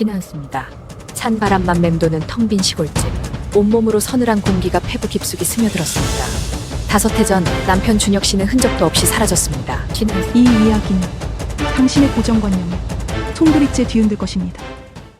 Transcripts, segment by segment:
지나왔습니다. 찬바람만 맴도는 텅 빈 시골집. 온몸으로 서늘한 공기가 폐부 깊숙이 스며들었습니다. 다섯 해 전 남편 준혁 씨는 흔적도 없이 사라졌습니다. 지나왔 이 이야기는 당신의 고정관념을 송두리째 뒤흔들 것입니다.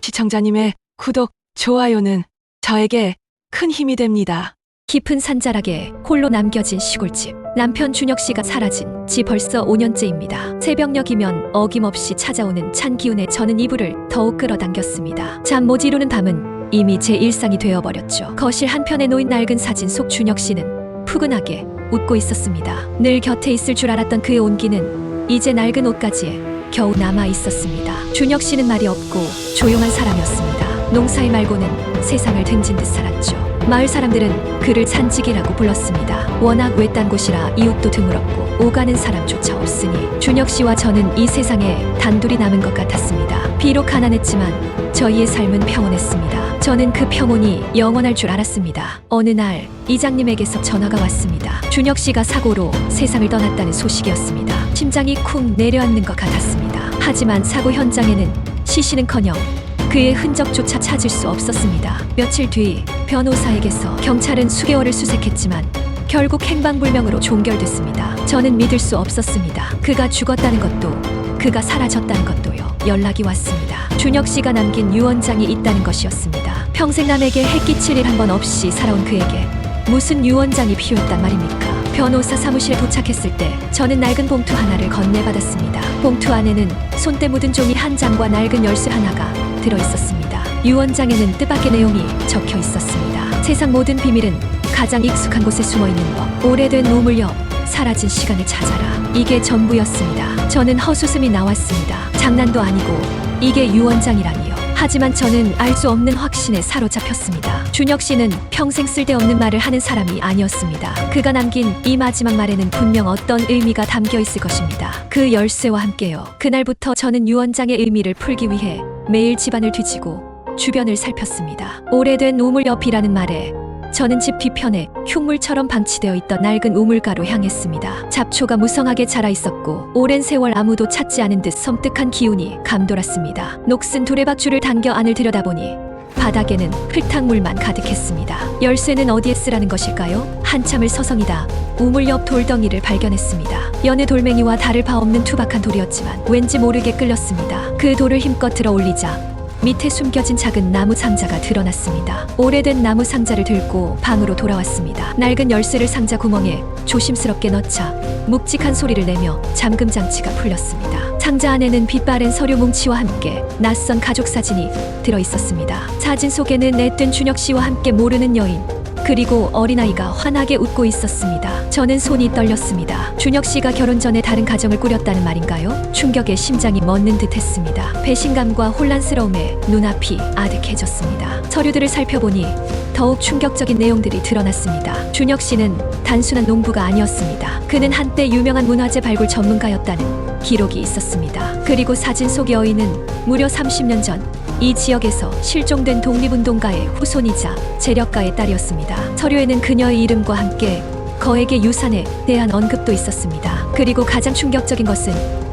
시청자님의 구독, 좋아요는 저에게 큰 힘이 됩니다. 깊은 산자락에 홀로 남겨진 시골집. 남편 준혁 씨가 사라진 지 벌써 5년째입니다. 새벽녘이면 어김없이 찾아오는 찬 기운에 저는 이불을 더욱 끌어당겼습니다. 잠 못 이루는 밤은 이미 제 일상이 되어버렸죠. 거실 한편에 놓인 낡은 사진 속 준혁 씨는 푸근하게 웃고 있었습니다. 늘 곁에 있을 줄 알았던 그의 온기는 이제 낡은 옷까지에 겨우 남아 있었습니다. 준혁 씨는 말이 없고 조용한 사람이었습니다. 농사일 말고는 세상을 등진 듯 살았죠. 마을 사람들은 그를 산직이라고 불렀습니다. 워낙 외딴 곳이라 이웃도 드물었고 오가는 사람조차 없으니 준혁 씨와 저는 이 세상에 단둘이 남은 것 같았습니다. 비록 가난했지만 저희의 삶은 평온했습니다. 저는 그 평온이 영원할 줄 알았습니다. 어느 날 이장님에게서 전화가 왔습니다. 준혁 씨가 사고로 세상을 떠났다는 소식이었습니다. 심장이 쿵 내려앉는 것 같았습니다. 하지만 사고 현장에는 시신은커녕 그의 흔적조차 찾을 수 없었습니다. 며칠 뒤 변호사에게서 경찰은 수개월을 수색했지만 결국 행방불명으로 종결됐습니다. 저는 믿을 수 없었습니다. 그가 죽었다는 것도 그가 사라졌다는 것도요. 연락이 왔습니다. 준혁 씨가 남긴 유언장이 있다는 것이었습니다. 평생 남에게 해끼칠 일 한 번 없이 살아온 그에게 무슨 유언장이 필요했단 말입니까? 변호사 사무실에 도착했을 때 저는 낡은 봉투 하나를 건네받았습니다. 봉투 안에는 손때 묻은 종이 한 장과 낡은 열쇠 하나가 들어 있었습니다. 유언장에는 뜻밖의 내용이 적혀 있었습니다. 세상 모든 비밀은 가장 익숙한 곳에 숨어 있는 법. 오래된 우물 옆 사라진 시간을 찾아라. 이게 전부였습니다. 저는 헛웃음이 나왔습니다. 장난도 아니고 이게 유언장이라니요. 하지만 저는 알 수 없는 확신에 사로잡혔습니다. 준혁 씨는 평생 쓸데없는 말을 하는 사람이 아니었습니다. 그가 남긴 이 마지막 말에는 분명 어떤 의미가 담겨 있을 것입니다. 그 열쇠와 함께요. 그날부터 저는 유언장의 의미를 풀기 위해 매일 집안을 뒤지고 주변을 살폈습니다. 오래된 우물 옆이라는 말에 저는 집 뒤편에 흉물처럼 방치되어 있던 낡은 우물가로 향했습니다. 잡초가 무성하게 자라 있었고 오랜 세월 아무도 찾지 않은 듯 섬뜩한 기운이 감돌았습니다. 녹슨 두레박줄을 당겨 안을 들여다보니 바닥에는 흙탕물만 가득했습니다. 열쇠는 어디에 쓰라는 것일까요? 한참을 서성이다 우물 옆 돌덩이를 발견했습니다. 여느 돌멩이와 다를 바 없는 투박한 돌이었지만 왠지 모르게 끌렸습니다. 그 돌을 힘껏 들어 올리자 밑에 숨겨진 작은 나무 상자가 드러났습니다. 오래된 나무 상자를 들고 방으로 돌아왔습니다. 낡은 열쇠를 상자 구멍에 조심스럽게 넣자 묵직한 소리를 내며 잠금 장치가 풀렸습니다. 상자 안에는 빛바랜 서류 뭉치와 함께 낯선 가족 사진이 들어 있었습니다. 사진 속에는 내뜬 준혁 씨와 함께 모르는 여인 그리고 어린아이가 환하게 웃고 있었습니다. 저는 손이 떨렸습니다. 준혁 씨가 결혼 전에 다른 가정을 꾸렸다는 말인가요? 충격에 심장이 멎는 듯 했습니다. 배신감과 혼란스러움에 눈앞이 아득해졌습니다. 서류들을 살펴보니 더욱 충격적인 내용들이 드러났습니다. 준혁 씨는 단순한 농부가 아니었습니다. 그는 한때 유명한 문화재 발굴 전문가였다는 기록이 있었습니다. 그리고 사진 속의 어인은 무려 30년 전 이 지역에서 실종된 독립운동가의 후손이자 재력가의 딸이었습니다. 서류에는 그녀의 이름과 함께 거액의 유산에 대한 언급도 있었습니다. 그리고 가장 충격적인 것은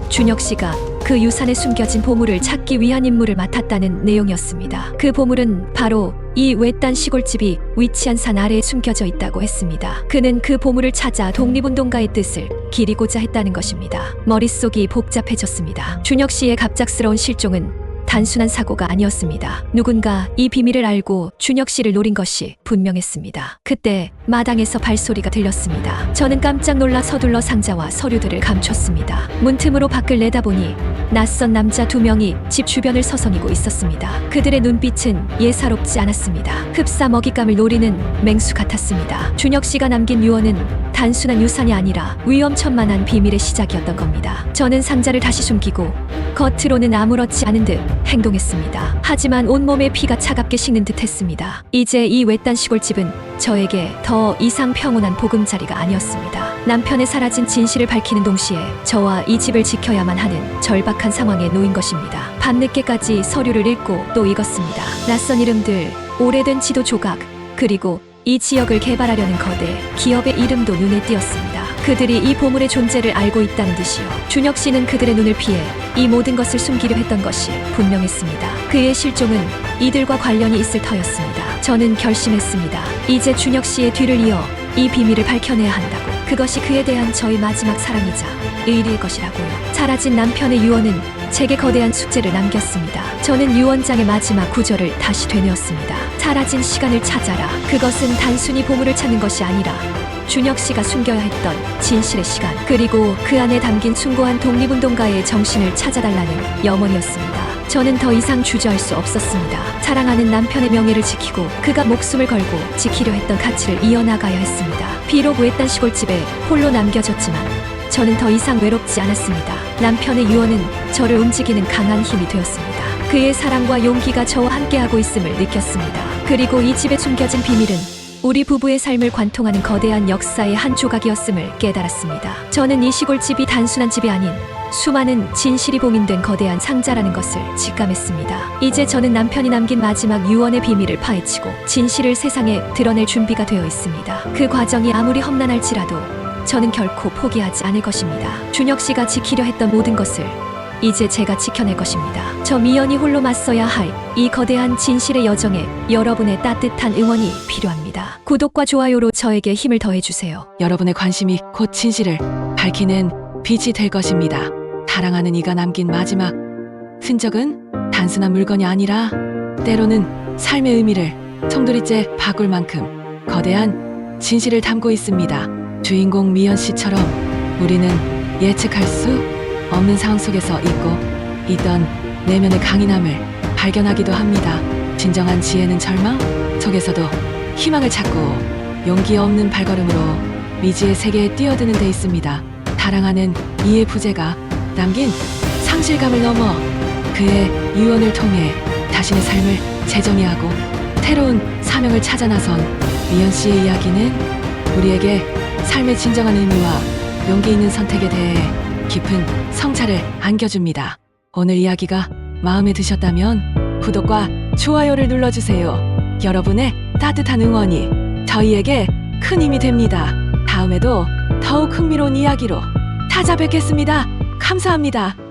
준혁 씨가 그 유산에 숨겨진 보물을 찾기 위한 임무를 맡았다는 내용이었습니다. 그 보물은 바로 이 외딴 시골집이 위치한 산 아래에 숨겨져 있다고 했습니다. 그는 그 보물을 찾아 독립운동가의 뜻을 기리고자 했다는 것입니다. 머릿속이 복잡해졌습니다. 준혁 씨의 갑작스러운 실종은 단순한 사고가 아니었습니다. 누군가 이 비밀을 알고 준혁 씨를 노린 것이 분명했습니다. 그때 마당에서 발소리가 들렸습니다. 저는 깜짝 놀라 서둘러 상자와 서류들을 감췄습니다. 문틈으로 밖을 내다보니 낯선 남자 두 명이 집 주변을 서성이고 있었습니다. 그들의 눈빛은 예사롭지 않았습니다. 흡사 먹잇감을 노리는 맹수 같았습니다. 준혁 씨가 남긴 유언은 단순한 유산이 아니라 위험천만한 비밀의 시작이었던 겁니다. 저는 상자를 다시 숨기고 겉으로는 아무렇지 않은 듯 행동했습니다. 하지만 온몸에 피가 차갑게 식는 듯 했습니다. 이제 이 외딴 시골집은 저에게 더 이상 평온한 보금자리가 아니었습니다. 남편의 사라진 진실을 밝히는 동시에 저와 이 집을 지켜야만 하는 절박한 상황에 놓인 것입니다. 밤늦게까지 서류를 읽고 또 읽었습니다. 낯선 이름들, 오래된 지도 조각, 그리고 이 지역을 개발하려는 거대 기업의 이름도 눈에 띄었습니다. 그들이 이 보물의 존재를 알고 있다는 듯이요. 준혁 씨는 그들의 눈을 피해 이 모든 것을 숨기려 했던 것이 분명했습니다. 그의 실종은 이들과 관련이 있을 터였습니다. 저는 결심했습니다. 이제 준혁 씨의 뒤를 이어 이 비밀을 밝혀내야 한다고. 그것이 그에 대한 저의 마지막 사랑이자 의리일 것이라고요. 사라진 남편의 유언은 제게 거대한 숙제를 남겼습니다. 저는 유언장의 마지막 구절을 다시 되뇌었습니다. 사라진 시간을 찾아라. 그것은 단순히 보물을 찾는 것이 아니라 준혁 씨가 숨겨야 했던 진실의 시간 그리고 그 안에 담긴 숭고한 독립운동가의 정신을 찾아달라는 염원이었습니다. 저는 더 이상 주저할 수 없었습니다. 사랑하는 남편의 명예를 지키고 그가 목숨을 걸고 지키려 했던 가치를 이어나가야 했습니다. 비록 외딴 시골집에 홀로 남겨졌지만 저는 더 이상 외롭지 않았습니다. 남편의 유언은 저를 움직이는 강한 힘이 되었습니다. 그의 사랑과 용기가 저와 함께하고 있음을 느꼈습니다. 그리고 이 집에 숨겨진 비밀은 우리 부부의 삶을 관통하는 거대한 역사의 한 조각이었음을 깨달았습니다. 저는 이 시골집이 단순한 집이 아닌 수많은 진실이 봉인된 거대한 상자라는 것을 직감했습니다. 이제 저는 남편이 남긴 마지막 유언의 비밀을 파헤치고 진실을 세상에 드러낼 준비가 되어 있습니다. 그 과정이 아무리 험난할지라도 저는 결코 포기하지 않을 것입니다. 준혁 씨가 지키려 했던 모든 것을 이제 제가 지켜낼 것입니다. 저 미연이 홀로 맞서야 할 이 거대한 진실의 여정에 여러분의 따뜻한 응원이 필요합니다. 구독과 좋아요로 저에게 힘을 더해주세요. 여러분의 관심이 곧 진실을 밝히는 빛이 될 것입니다. 사랑하는 이가 남긴 마지막 흔적은 단순한 물건이 아니라 때로는 삶의 의미를 송두리째 바꿀 만큼 거대한 진실을 담고 있습니다. 주인공 미연 씨처럼 우리는 예측할 수 없는 상황 속에서 있고 있던 내면의 강인함을 발견하기도 합니다. 진정한 지혜는 절망 속에서도 희망을 찾고 용기 없는 발걸음으로 미지의 세계에 뛰어드는 데 있습니다. 사랑하는 이의 부재가 남긴 상실감을 넘어 그의 유언을 통해 자신의 삶을 재정의하고 새로운 사명을 찾아 나선 미연 씨의 이야기는 우리에게 삶의 진정한 의미와 용기 있는 선택에 대해 깊은 성찰을 안겨줍니다. 오늘 이야기가 마음에 드셨다면 구독과 좋아요를 눌러주세요. 여러분의 따뜻한 응원이 저희에게 큰 힘이 됩니다. 다음에도 더욱 흥미로운 이야기로 찾아뵙겠습니다. 감사합니다.